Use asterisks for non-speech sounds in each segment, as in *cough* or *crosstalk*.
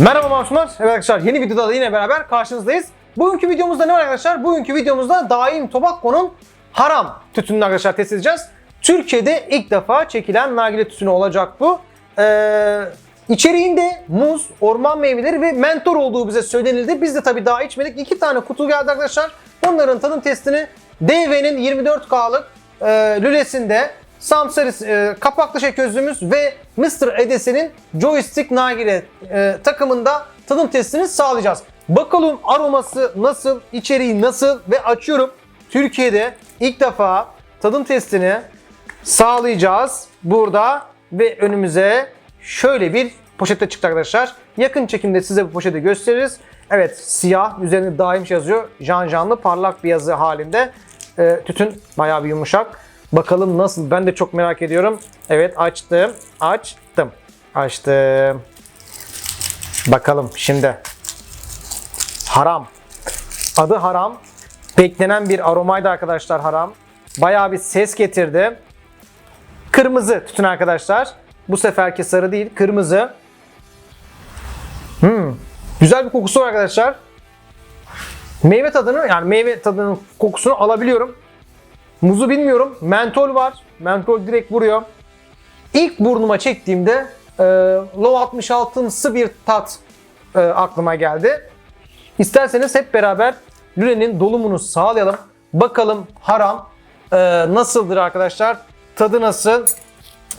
Merhaba masumlar. Evet arkadaşlar yeni videoda da yine beraber karşınızdayız. Bugünkü videomuzda ne var arkadaşlar? Bugünkü videomuzda Daim Tobacco'nun haram tütününü arkadaşlar test edeceğiz. Türkiye'de ilk defa çekilen nargile tütünü olacak bu. Ee, içeriğinde muz, orman meyveleri ve mentor olduğu bize söylenildi. Biz de tabii daha içmedik. İki tane kutu geldi arkadaşlar. Bunların tadım testini DV'nin 24K'lık e, lülesinde Samsari e, kapaklı şey közlüğümüz ve Mr. Edison'in joystick nargile e, takımında tadım testini sağlayacağız. Bakalım aroması nasıl, içeriği nasıl ve açıyorum. Türkiye'de ilk defa tadım testini sağlayacağız burada ve önümüze şöyle bir poşette çıktı arkadaşlar. Yakın çekimde size bu poşeti gösteririz. Evet siyah üzerinde daim yazıyor. Jan janlı parlak bir yazı halinde. E, tütün bayağı bir yumuşak. Bakalım nasıl? Ben de çok merak ediyorum. Evet açtım. Açtım. Açtım. Bakalım şimdi. Haram. Adı haram. Beklenen bir aromaydı arkadaşlar haram. Bayağı bir ses getirdi. Kırmızı tütün arkadaşlar. Bu seferki sarı değil, kırmızı. Hmm. Güzel bir kokusu var arkadaşlar. Meyve tadını yani meyve tadının kokusunu alabiliyorum. Muzu bilmiyorum. Mentol var. Mentol direkt vuruyor. İlk burnuma çektiğimde e, Low 66'sı bir tat e, aklıma geldi. İsterseniz hep beraber lülenin dolumunu sağlayalım. Bakalım haram e, nasıldır arkadaşlar? Tadı nasıl?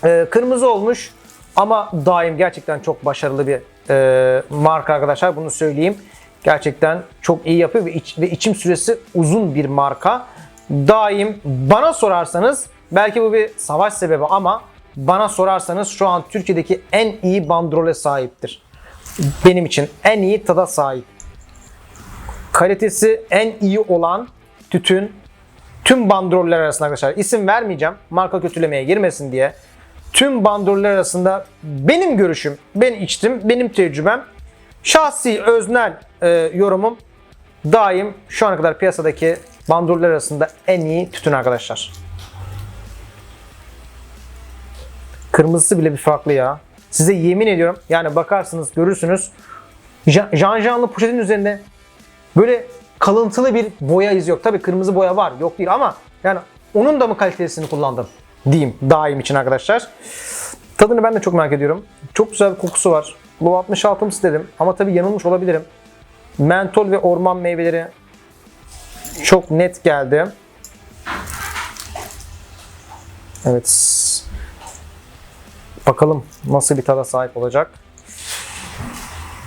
E, kırmızı olmuş ama daim gerçekten çok başarılı bir e, marka arkadaşlar. Bunu söyleyeyim. Gerçekten çok iyi yapıyor ve, iç- ve içim süresi uzun bir marka. Daim bana sorarsanız belki bu bir savaş sebebi ama bana sorarsanız şu an Türkiye'deki en iyi bandrole sahiptir. Benim için en iyi tada sahip. Kalitesi en iyi olan tütün tüm bandroller arasında arkadaşlar isim vermeyeceğim marka kötülemeye girmesin diye. Tüm bandroller arasında benim görüşüm, ben içtim, benim tecrübem, şahsi öznel e, yorumum daim şu ana kadar piyasadaki bandroller arasında en iyi tütün arkadaşlar. Kırmızısı bile bir farklı ya. Size yemin ediyorum yani bakarsınız görürsünüz. Ja- Jan janlı poşetin üzerinde böyle kalıntılı bir boya izi yok. Tabii kırmızı boya var yok değil ama yani onun da mı kalitesini kullandım diyeyim daim için arkadaşlar. Tadını ben de çok merak ediyorum. Çok güzel bir kokusu var. Low 66'ımsı dedim ama tabii yanılmış olabilirim. Mentol ve orman meyveleri çok net geldi. Evet. Bakalım nasıl bir tada sahip olacak.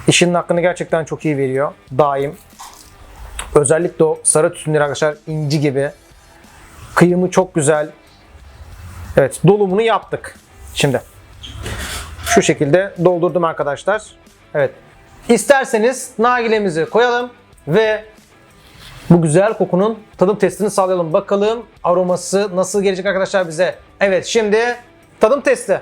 İşinin hakkını gerçekten çok iyi veriyor. Daim. Özellikle o sarı tütünleri arkadaşlar inci gibi. Kıyımı çok güzel. Evet dolumunu yaptık. Şimdi şu şekilde doldurdum arkadaşlar. Evet. İsterseniz nargilemizi koyalım ve bu güzel kokunun tadım testini sağlayalım. Bakalım aroması nasıl gelecek arkadaşlar bize. Evet şimdi tadım testi.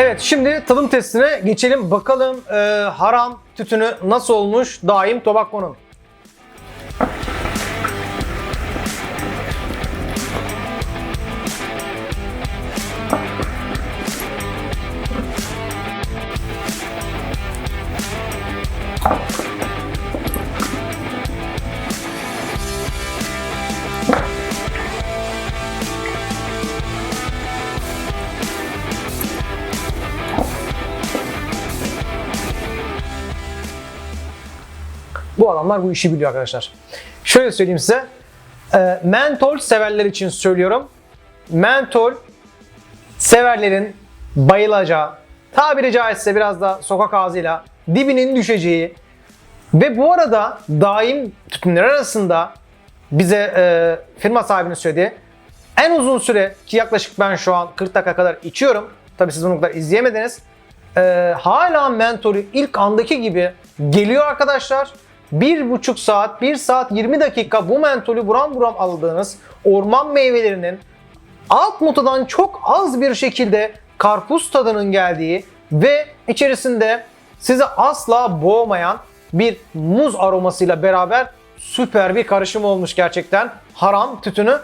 Evet şimdi tadım testine geçelim. Bakalım e, haram tütünü nasıl olmuş daim tobacco'nun. Bu adamlar bu işi biliyor arkadaşlar. Şöyle söyleyeyim size. E, mentol severler için söylüyorum. Mentol severlerin bayılacağı, tabiri caizse biraz da sokak ağzıyla dibinin düşeceği ve bu arada daim tütünler arasında bize e, firma sahibinin söylediği en uzun süre ki yaklaşık ben şu an 40 dakika kadar içiyorum. Tabii siz bunu kadar izleyemediniz. E, hala mentolü ilk andaki gibi geliyor arkadaşlar. Bir buçuk saat, 1 saat 20 dakika bu mentolü buram buram aldığınız orman meyvelerinin alt notadan çok az bir şekilde karpuz tadının geldiği ve içerisinde sizi asla boğmayan bir muz aromasıyla beraber süper bir karışım olmuş gerçekten. Haram tütünü.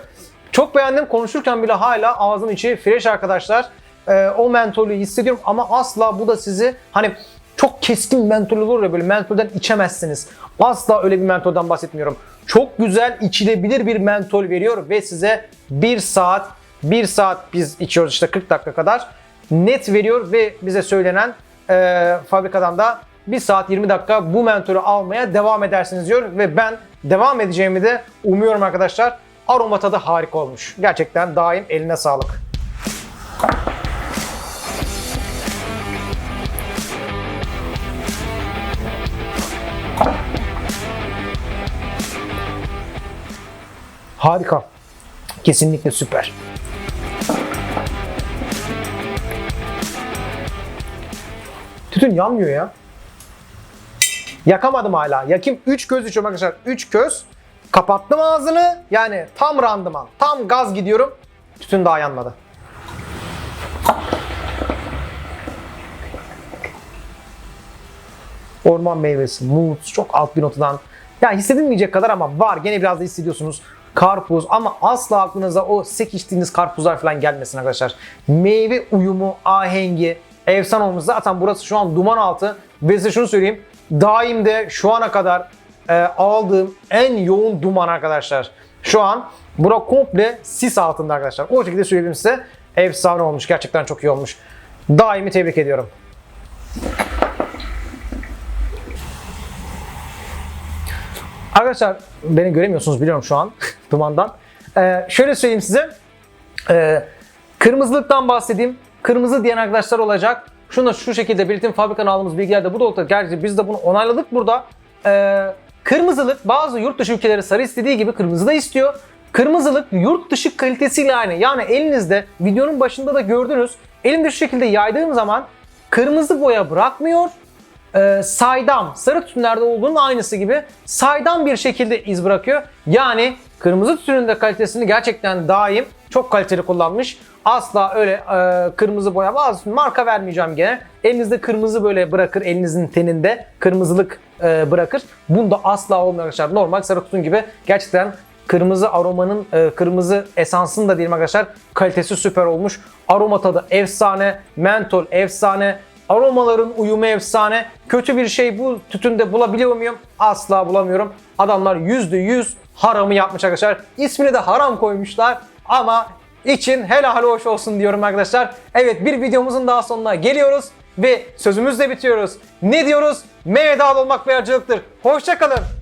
Çok beğendim. Konuşurken bile hala ağzım içi fresh arkadaşlar. Ee, o mentolü hissediyorum ama asla bu da sizi hani çok keskin mentol olur ya böyle mentolden içemezsiniz. Asla öyle bir mentolden bahsetmiyorum. Çok güzel içilebilir bir mentol veriyor ve size 1 saat 1 saat biz içiyoruz işte 40 dakika kadar net veriyor ve bize söylenen e, fabrikadan da 1 saat 20 dakika bu mentolü almaya devam edersiniz diyor ve ben devam edeceğimi de umuyorum arkadaşlar. Aroma tadı harika olmuş. Gerçekten daim eline sağlık. Harika. Kesinlikle süper. Tütün yanmıyor ya. Yakamadım hala. Yakayım 3 köz içiyorum arkadaşlar. 3 köz. Kapattım ağzını. Yani tam randıman. Tam gaz gidiyorum. Tütün daha yanmadı. Orman meyvesi, muz, çok alt bir notadan. Ya hissedilmeyecek kadar ama var. Gene biraz da hissediyorsunuz. Karpuz ama asla aklınıza o sek içtiğiniz karpuzlar falan gelmesin arkadaşlar. Meyve uyumu, ahengi, efsane olmuş. Zaten burası şu an duman altı. Ve size şunu söyleyeyim. Daimde şu ana kadar e, aldığım en yoğun duman arkadaşlar. Şu an bura komple sis altında arkadaşlar. O şekilde söyleyeyim size. Efsane olmuş. Gerçekten çok iyi olmuş. Daimi tebrik ediyorum. Arkadaşlar beni göremiyorsunuz biliyorum şu an *laughs* dumandan. Ee, şöyle söyleyeyim size. Ee, kırmızılıktan bahsedeyim. Kırmızı diyen arkadaşlar olacak. Şunu da şu şekilde belirteyim. Fabrikadan aldığımız bilgiler de bu da Gerçi biz de bunu onayladık burada. Ee, kırmızılık bazı yurt dışı ülkeleri sarı istediği gibi kırmızı da istiyor. Kırmızılık yurt dışı kalitesiyle aynı. Yani elinizde videonun başında da gördünüz. Elimde şu şekilde yaydığım zaman kırmızı boya bırakmıyor e, saydam, sarı tütünlerde olduğunun aynısı gibi saydam bir şekilde iz bırakıyor. Yani kırmızı tütünün de kalitesini gerçekten daim çok kaliteli kullanmış. Asla öyle e, kırmızı boya bazı marka vermeyeceğim gene. Elinizde kırmızı böyle bırakır, elinizin teninde kırmızılık e, bırakır. Bunda asla olmuyor arkadaşlar. Normal sarı tütün gibi gerçekten kırmızı aromanın, e, kırmızı esansın da diyelim arkadaşlar kalitesi süper olmuş. Aroma tadı efsane, mentol efsane, Aromaların uyumu efsane. Kötü bir şey bu tütünde bulabiliyor muyum? Asla bulamıyorum. Adamlar %100 haramı yapmış arkadaşlar. İsmini de haram koymuşlar ama için helal hoş olsun diyorum arkadaşlar. Evet bir videomuzun daha sonuna geliyoruz ve sözümüzle bitiyoruz. Ne diyoruz? Meyve olmak bir acılıktır. Hoşçakalın.